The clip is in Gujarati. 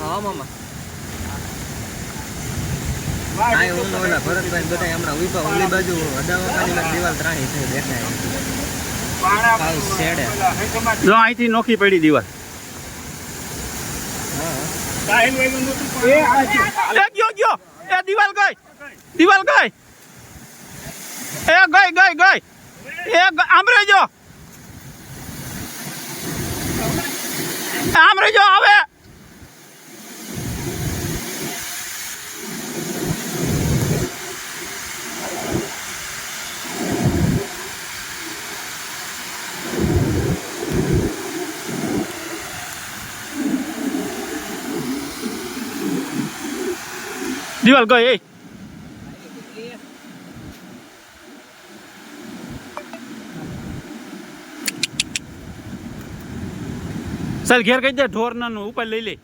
હા મામા. આ હું ઓલા ભરતભાઈ બધા હમણાં ઊભા ઓલી બાજુ અડાવાકાની દિવાલ ત્રાહી છે દેખાય. શેડે. જો અહીંથી નોખી પડી દીવાલ. હા. એ ગયો ગયો. એ દિવાલ ગઈ. દિવાલ ગઈ. એ ગઈ ગઈ ગઈ. એ આમરે આમ આમ રહીજો આવે દિવાલ ગઈ. ચાલ ઘેર કહી દે ઢોર ના ઉપર લઈ લે.